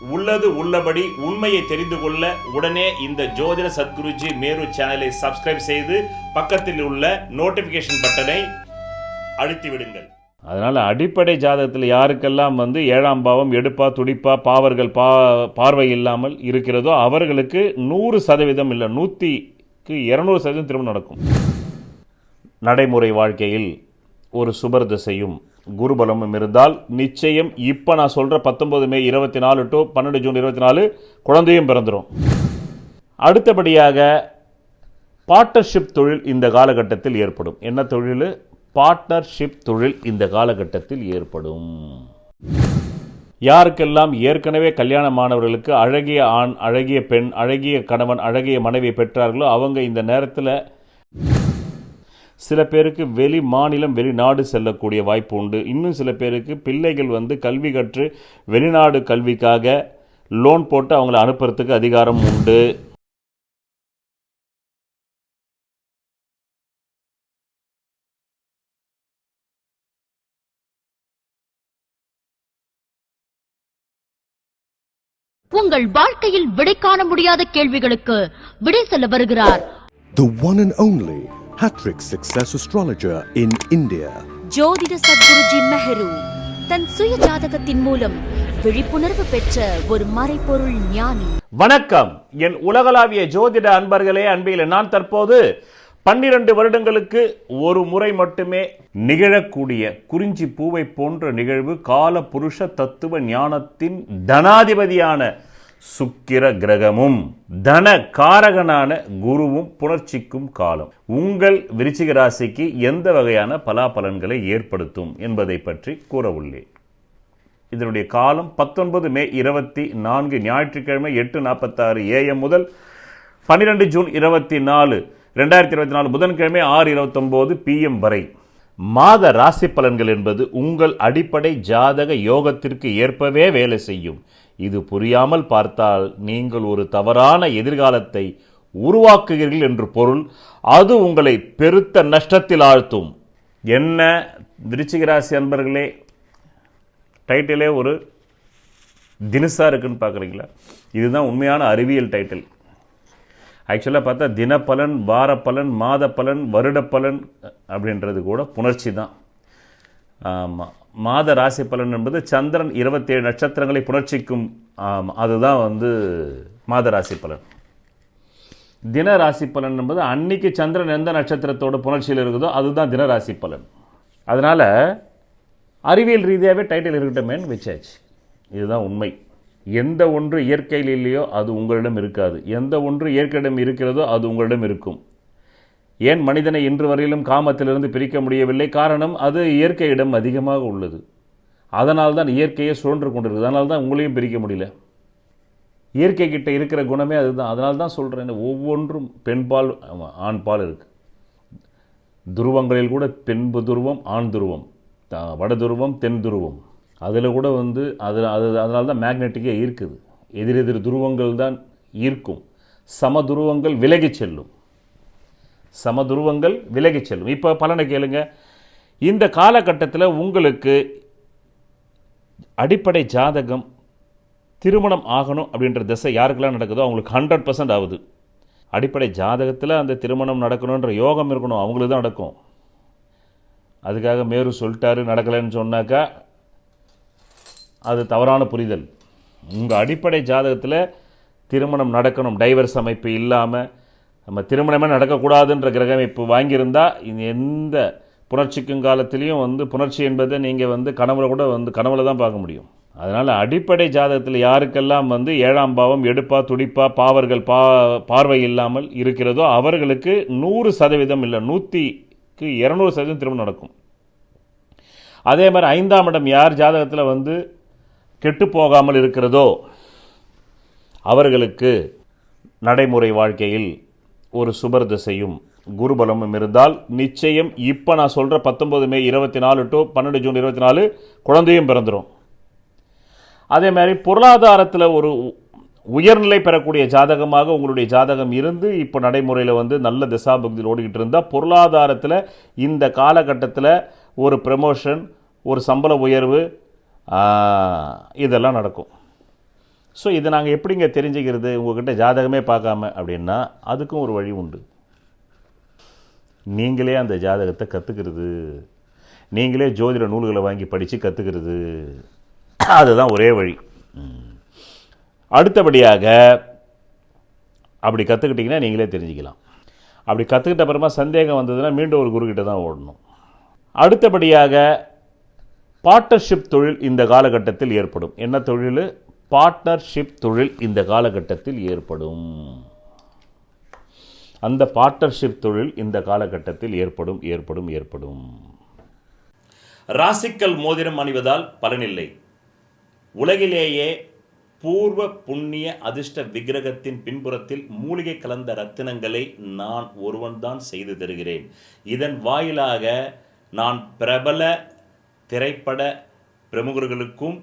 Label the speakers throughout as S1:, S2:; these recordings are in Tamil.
S1: உள்ளது உள்ளபடி உண்மையை தெரிந்து கொள்ள உடனே இந்த ஜோதிட சத்குருஜி மேரு சேனலை சப்ஸ்கிரைப் செய்து பக்கத்தில் உள்ள நோட்டிஃபிகேஷன் பட்டனை அழுத்தி விடுங்கள். அதனால் அடிப்படை ஜாதகத்தில் யாருக்கெல்லாம் வந்து ஏழாம் பாவம் எடுப்பா துடிப்பா பாவர்கள் பா பார்வை இல்லாமல் இருக்கிறதோ அவர்களுக்கு நூறு சதவீதம் இல்லை நூற்றிக்கு இரநூறு சதவீதம் திரும்ப நடக்கும். நடைமுறை வாழ்க்கையில் ஒரு சுபர் திசையும் குருபலமும் இருந்தால் நிச்சயம் இப்போ நான் சொல்கிற பத்தொம்பது மே இருபத்தி நாலு டு பன்னெண்டு ஜூன் இருபத்தி நாலு குழந்தையும் பிறந்துடும் அடுத்தபடியாக பார்ட்னர்ஷிப் தொழில் இந்த காலகட்டத்தில் ஏற்படும். என்ன தொழில்? பார்ட்னர்ஷிப் தொழில் இந்த காலகட்டத்தில் ஏற்படும். யாருக்கெல்லாம் ஏற்கனவே கல்யாணமானவர்களுக்கு அழகிய ஆண் அழகிய பெண் அழகிய கணவன் அழகிய மனைவி பெற்றார்களோ அவங்க இந்த நேரத்தில் சில பேருக்கு வெளி மாநிலம் வெளிநாடு செல்லக்கூடிய வாய்ப்பு உண்டு. இன்னும் சில பேருக்கு பிள்ளைகள் வந்து கல்வி கற்று வெளிநாடு கல்விக்காக லோன் போட்டு அவங்கள அனுப்புறதுக்கு அதிகாரம் உண்டு.
S2: உங்கள் வாழ்க்கையில் விடை காண முடியாத கேள்விகளுக்கு விடை சொல்ல வருகிறார்.
S3: The one and only Hattrick Success Astrologer in India.
S4: ஜோதிட சத்குருஜி மெஹரு தன் சுய ஜாதகத்தின் மூலம் விழிப்புணர்வு பெற்ற ஒரு மறைபொருள் ஞானி
S1: வணக்கம் என் உலகளாவிய ஜோதிட அன்பர்களே அன்பில் நான் தற்போது பன்னிரண்டு வருடங்களுக்கு ஒரு முறை மட்டுமே நிகழக்கூடிய குறிஞ்சி பூவை போன்ற நிகழ்வு கால புருஷ தத்துவ ஞானத்தின் தனாதிபதியான சுக்கிர கிரகமும் தன காரகனான குருவும் புணர்ச்சிக்கும் காலம். உங்கள் விருச்சிக ராசிக்கு எந்த வகையான பலாபலன்களை ஏற்படுத்தும் என்பதை பற்றி கூற உள்ளேன். இதனுடைய காலம் பத்தொன்பது மே இருபத்தி நான்கு ஞாயிற்றுக்கிழமை எட்டு நாற்பத்தாறு ஏஎம் முதல் பன்னிரெண்டு ஜூன் இருபத்தி நாலு ரெண்டாயிரத்தி இருபத்தி நாலு புதன்கிழமை ஆறு இருபத்தொம்போது பிஎம் வரை. மாத ராசி பலன்கள் என்பது உங்கள் அடிப்படை ஜாதக யோகத்திற்கு ஏற்பவே வேலை செய்யும். இது புரியாமல் பார்த்தால் நீங்கள் ஒரு தவறான எதிர்காலத்தை உருவாக்குகிறீர்கள் என்று பொருள். அது உங்களை பெருத்த நஷ்டத்தில் ஆழ்த்தும். என்ன விருச்சிகராசி அன்பர்களே டைட்டிலே ஒரு தினசா இருக்குன்னு பார்க்குறீங்களா? இதுதான் உண்மையான அறிவியல் டைட்டில். ஆக்சுவலாக பார்த்தா தினப்பலன் வாரப்பலன் மாத பலன் வருட பலன் அப்படின்றது கூட புணர்ச்சி தான். மாத ராசி பலன் என்பது சந்திரன் இருபத்தேழு நட்சத்திரங்களை புணர்ச்சிக்கும் ஆம், அதுதான் வந்து மாத ராசி பலன். தின ராசி பலன் என்பது அன்னைக்கு சந்திரன் எந்த நட்சத்திரத்தோட புணர்ச்சியில் இருக்குதோ அதுதான் தின ராசி பலன். அதனால் அறிவியல் ரீதியாகவே டைட்டில் இருக்கட்டுமேன்னு வச்சாச்சு. இதுதான் உண்மை. எந்த ஒன்று இயற்கையில் இல்லையோ அது உங்களிடம் இருக்காது. எந்த ஒன்று இயற்கையிடம் இருக்கிறதோ அது உங்களிடம் இருக்கும். ஏன் மனிதனை இன்று வரையிலும் காமத்திலிருந்து பிரிக்க முடியவில்லை? காரணம் அது இயற்கையிடம் அதிகமாக உள்ளது. அதனால் தான் இயற்கையை சுழன்று கொண்டிருக்குது அதனால் தான் உங்களையும் பிரிக்க முடியல. இயற்கை கிட்ட இருக்கிற குணமே அதுதான். அதனால தான் சொல்கிறேன் ஒவ்வொன்றும் பெண்பால் ஆண்பால் இருக்குது துருவங்களில் கூட பெண்பு துருவம் ஆண் துருவம். வட துருவம் தென் துருவம். அதில் கூட வந்து அது அது அதனால தான் மேக்னெட்டிக்கே இருக்குது எதிரெதிர் துருவங்கள் தான் ஈர்க்கும். சம துருவங்கள் விலகிச் செல்லும். சமதுருவங்கள் விலகிச் செல்லும். இப்போ பலனை கேளுங்க. இந்த காலகட்டத்தில் உங்களுக்கு அடிப்படை ஜாதகம் திருமணம் ஆகணும் அப்படின்ற திசை யாருக்கெல்லாம் நடக்குதோ அவங்களுக்கு ஹண்ட்ரட் பர்சன்ட் ஆகுது. அடிப்படை ஜாதகத்தில் அந்த திருமணம் நடக்கணுன்ற யோகம் இருக்கணும். அவங்களுக்கு தான் நடக்கும். அதுக்காக மேரு சொல்லிட்டாரு நடக்கலைன்னு சொன்னாக்கா அது தவறான புரிதல். உங்கள் அடிப்படை ஜாதகத்தில் திருமணம் நடக்கணும். டைவர்ஸ் அமைப்பு இல்லாமல் நம்ம திருமணமே நடக்கக்கூடாதுன்ற கிரகம் இப்போ இது எந்த புணர்ச்சிக்கும் காலத்திலையும் வந்து புணர்ச்சி என்பதை நீங்கள் வந்து கனவுல கூட வந்து கனவுல தான் பார்க்க முடியும். அதனால் அடிப்படை ஜாதகத்தில் யாருக்கெல்லாம் வந்து ஏழாம் பாவம் எடுப்பா துடிப்பா பாவர்கள் பா பார்வை இல்லாமல் இருக்கிறதோ அவர்களுக்கு நூறு சதவீதம் இல்லை நூற்றிக்கு இரநூறு சதவீதம் திருமணம் நடக்கும். அதே மாதிரி ஐந்தாம் இடம் யார் ஜாதகத்தில் வந்து கெட்டு போகாமல் இருக்கிறதோ அவர்களுக்கு நடைமுறை வாழ்க்கையில் ஒரு சுபர் திசையும் குருபலமும் இருந்தால் நிச்சயம் இப்போ நான் சொல்கிற பத்தொம்பது மே இருபத்தி நாலு டு பன்னெண்டு ஜூன் இருபத்தி நாலு குழந்தையும் பிறந்துடும் அதே மாதிரி பொருளாதாரத்தில் ஒரு உ- உயர்நிலை பெறக்கூடிய ஜாதகமாக உங்களுடைய ஜாதகம் இருந்து இப்போ நடைமுறையில் வந்து நல்ல திசாபக்தியில் ஓடிக்கிட்டு இருந்தால் பொருளாதாரத்தில் இந்த காலகட்டத்தில் ஒரு ப்ரமோஷன் ஒரு சம்பள உயர்வு இதெல்லாம் நடக்கும். ஸோ இதை நாங்கள் எப்படிங்க தெரிஞ்சுக்கிறது? உங்கள்கிட்ட ஜாதகமே பார்க்காம அப்படின்னா அதுக்கும் ஒரு வழி உண்டு. நீங்களே அந்த ஜாதகத்தை கற்றுக்கிறது நீங்களே ஜோதிட நூல்களை வாங்கி படித்து கற்றுக்கிறது அதுதான் ஒரே வழி. அடுத்தபடியாக அப்படி கற்றுக்கிட்டிங்கன்னா நீங்களே தெரிஞ்சுக்கலாம். அப்படி கற்றுக்கிட்ட அப்புறமா சந்தேகம் வந்ததுன்னா மீண்டும் ஒரு குருக்கிட்ட தான் ஓடணும். அடுத்தபடியாக பார்ட்னர்ஷிப் தொழில் இந்த காலகட்டத்தில் ஏற்படும். என்ன தொழில்? பார்ட்னர்ஷிப் தொழில் இந்த காலகட்டத்தில் ஏற்படும். அந்த பார்ட்னர்ஷிப் தொழில் இந்த காலகட்டத்தில் ஏற்படும் ஏற்படும் ஏற்படும். ராசிக்கல் மோதிரம் அணிவதால் பலனில்லை. உலகிலேயே பூர்வ புண்ணிய அதிர்ஷ்ட விக்கிரகத்தின் பின்புறத்தில் மூலிகை கலந்த ரத்தினங்களை நான் ஒருவன்தான் செய்து தருகிறேன். இதன் வாயிலாக நான் பிரபல திரைப்பட பிரமுகர்களுக்கும்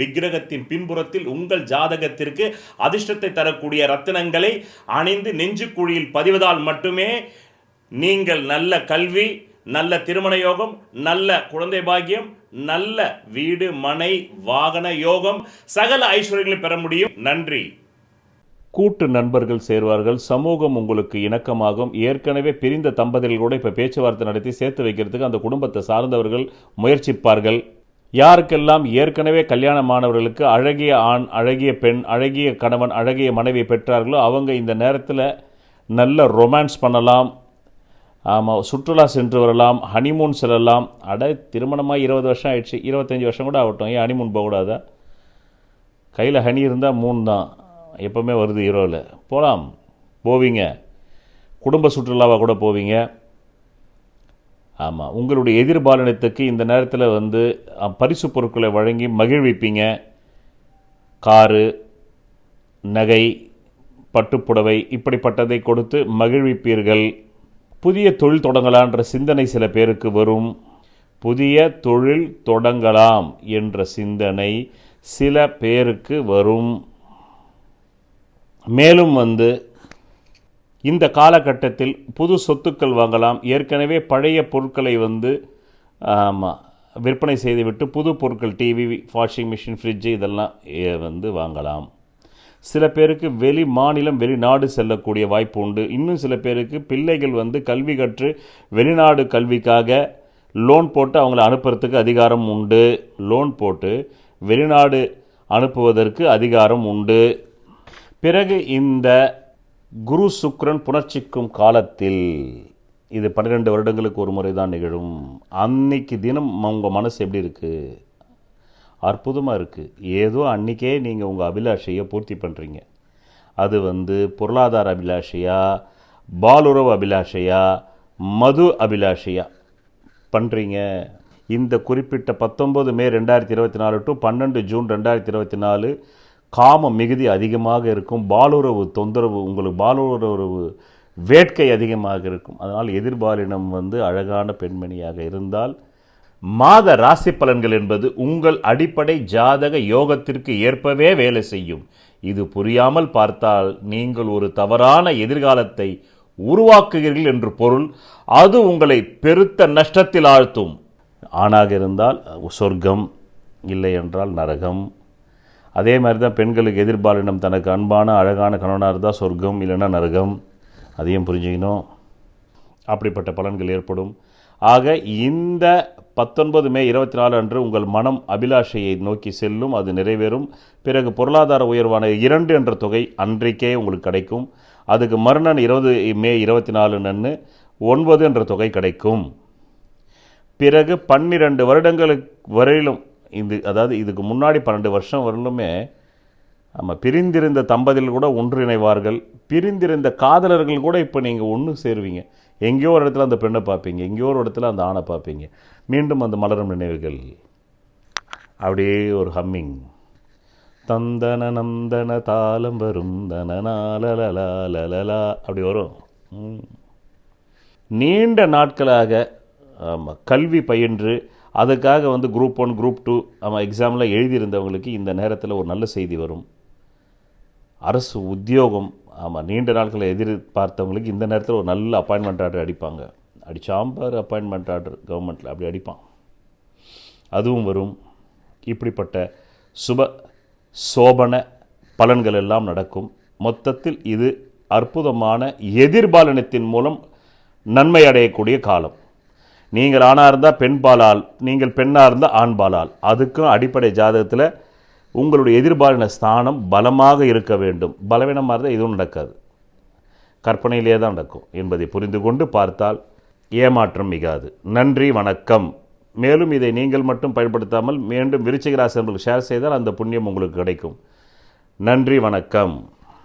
S1: விக்கிரகத்தின் பின்புறத்தில் உங்கள் ஜாதகத்திற்கு அதிர்ஷ்டத்தை தரக்கூடிய ரத்தினங்களை அணிந்து நெஞ்சுக்குழியில் பதிவதால் மட்டுமே நீங்கள் நல்ல கல்வி நல்ல திருமண யோகம் நல்ல குழந்தை பாக்கியம் நல்ல வீடு மனை வாகன யோகம் சகல ஐஸ்வர்யங்களை பெற முடியும். நன்றி. கூட்டு நண்பர்கள் சேர்வார்கள். சமூகம் உங்களுக்கு இணக்கமாகும். ஏற்கனவே பிரிந்த தம்பதிகள் கூட இப்போ பேச்சுவார்த்தை நடத்தி சேர்த்து வைக்கிறதுக்கு அந்த குடும்பத்தை சார்ந்தவர்கள் முயற்சிப்பார்கள். யாருக்கெல்லாம் ஏற்கனவே கல்யாணமானவர்களுக்கு அழகிய ஆண் அழகிய பெண் அழகிய கணவன் அழகிய மனைவி பெற்றார்களோ அவங்க இந்த நேரத்தில் நல்ல ரொமான்ஸ் பண்ணலாம். ஆமாம் சுற்றுலா சென்று வரலாம் ஹனிமூன் செல்லலாம். அட திருமணமாக இருபது வருஷம் ஆயிடுச்சு. இருபத்தஞ்சி வருஷம் கூட ஆகட்டும். ஏன் ஹனிமூன் போகக்கூடாதா? கையில் ஹனி இருந்தால் மூணு தான். எப்போவுமே வருது ஹீரோவில் போகலாம் போவீங்க. குடும்ப சுற்றுலாவாக கூட போவீங்க. ஆமாம் உங்களுடைய எதிர்பாலினத்துக்கு இந்த நேரத்தில் வந்து பரிசு பொருட்களை வழங்கி மகிழ்விப்பீங்க. காரு நகை பட்டுப்புடவை இப்படிப்பட்டதை கொடுத்து மகிழ்விப்பீர்கள். புதிய தொழில் தொடங்கலான்ற சிந்தனை சில பேருக்கு வரும். புதிய தொழில் தொடங்கலாம் என்ற சிந்தனை சில பேருக்கு வரும். மேலும் வந்து இந்த காலகட்டத்தில் புது சொத்துக்கள் வாங்கலாம். ஏற்கனவே பழைய பொருட்களை வந்து விற்பனை செய்துவிட்டு புது பொருட்கள் டிவி வாஷிங் மிஷின் ஃப்ரிட்ஜு இதெல்லாம் வந்து வாங்கலாம். சில பேருக்கு வெளி மாநிலம் வெளிநாடு செல்லக்கூடிய வாய்ப்பு உண்டு. இன்னும் சில பேருக்கு பிள்ளைகள் வந்து கல்வி கற்று வெளிநாடு கல்விக்காக லோன் போட்டு அவங்கள அனுப்புறதுக்கு அதிகாரம் உண்டு. லோன் போட்டு வெளிநாடு அனுப்புவதற்கு அதிகாரம் உண்டு. பிறகு இந்த குரு சுக்ரன் புணர்ச்சிக்கும் காலத்தில் இது பன்னிரெண்டு வருடங்களுக்கு ஒரு முறை தான் நிகழும். அன்னைக்கு தினம் உங்கள் மனசு எப்படி இருக்குது அற்புதமாக இருக்குது ஏதோ அன்றைக்கே நீங்கள் உங்கள் அபிலாஷையை பூர்த்தி பண்ணுறீங்க அது வந்து பொருளாதார அபிலாஷையா பாலுறவு அபிலாஷையா மது அபிலாஷையா பண்ணுறீங்க இந்த குறிப்பிட்ட பத்தொம்பது மே ரெண்டாயிரத்தி இருபத்தி நாலு டு பன்னெண்டு ஜூன் ரெண்டாயிரத்தி இருபத்தி நாலு காம மிகுதி அதிகமாக இருக்கும். பாலுறவு தொந்தரவு உங்களுக்கு பாலுறவு வேட்கை அதிகமாக இருக்கும். அதனால் எதிர்பாலினம் வந்து அழகான பெண்மணியாக இருந்தால் மாத ராசி பலன்கள் என்பது உங்கள் அடிப்படை ஜாதக யோகத்திற்கு ஏற்பவே வேலை செய்யும். இது புரியாமல் பார்த்தால் நீங்கள் ஒரு தவறான எதிர்காலத்தை உருவாக்குகிறீர்கள் என்று பொருள். அது உங்களை பெருத்த நஷ்டத்தில் ஆழ்த்தும். ஆணாக இருந்தால் சொர்க்கம் இல்லை என்றால் நரகம் அதே மாதிரி தான் பெண்களுக்கு எதிர்பாலினம் தனக்கு அன்பான அழகான கணவனாக இருந்தால் சொர்க்கம் இல்லைன்னா நரகம். அதையும் புரிஞ்சுக்கணும். அப்படிப்பட்ட பலன்கள் ஏற்படும். ஆக இந்த பத்தொன்பது மே இருபத்தி நாலு அன்று உங்கள் மனம் அபிலாஷையை நோக்கி செல்லும் அது நிறைவேறும். பிறகு பொருளாதார உயர்வான இரண்டு என்ற தொகை அன்றைக்கே உங்களுக்கு கிடைக்கும். அதுக்கு மறுநாள் இருபது மே இருபத்தி நாலு நன்னு ஒன்பது என்ற தொகை கிடைக்கும். பிறகு பன்னிரண்டு வருடங்களுக்கு வரையிலும் இது அதாவது இதுக்கு முன்னாடி பன்னெண்டு வருஷம் வரலுமே நம்ம பிரிந்திருந்த தம்பதிகள் கூட ஒன்றிணைவார்கள். பிரிந்திருந்த காதலர்கள் கூட இப்போ நீங்கள் ஒன்று சேருவீங்க. எங்கேயோ ஒரு இடத்துல அந்த பெண்ணை பார்ப்பீங்க. எங்கேயோ ஒரு இடத்துல அந்த ஆணை பார்ப்பீங்க. மீண்டும் அந்த மலரும் நினைவுகள். அப்படியே ஒரு ஹம்மிங். தந்தன நந்தன தாளம் வரும். தனநாலலலா அப்படி வரும். நீண்ட நாட்களாக ஆமாம் கல்வி பயின்று அதுக்காக வந்து குரூப் ஒன் குரூப் டூ ஆமாம் எக்ஸாமில் எழுதியிருந்தவங்களுக்கு இந்த நேரத்தில் ஒரு நல்ல செய்தி வரும். அரசு உத்தியோகம் ஆமாம் நீண்ட நாட்களை எதிர்பார்த்தவங்களுக்கு இந்த நேரத்தில் ஒரு நல்ல அப்பாயின்மெண்ட் ஆர்டர் அடிப்பாங்க. அடிச்சாம்பார் அப்பாயின்மெண்ட் ஆர்டர் கவர்மெண்ட்டில் அப்படி அடிப்பான். அதுவும் வரும். இப்படிப்பட்ட சுப சோபன பலன்கள் எல்லாம் நடக்கும். மொத்தத்தில் இது அற்புதமான எதிர்பாலனத்தின் மூலம் நன்மை அடையக்கூடிய காலம். நீங்கள் ஆணாக இருந்தால் பெண் பாலால் நீங்கள் பெண்ணாக இருந்தால் ஆண் பாலால். அதுக்கும் அடிப்படை ஜாதகத்தில் உங்களுடைய எதிர்பாலின ஸ்தானம் பலமாக இருக்க வேண்டும். பலவீனமாக இருந்தால் எதுவும் நடக்காது. கற்பனையிலே தான் நடக்கும். என்பதை புரிந்து கொண்டு பார்த்தால் ஏமாற்றம் மிகாது. நன்றி வணக்கம். மேலும் இதை நீங்கள் மட்டும் பயன்படுத்தாமல் மீண்டும் விருச்சிக ஷேர் செய்தால் அந்த புண்ணியம் உங்களுக்கு கிடைக்கும். நன்றி வணக்கம்.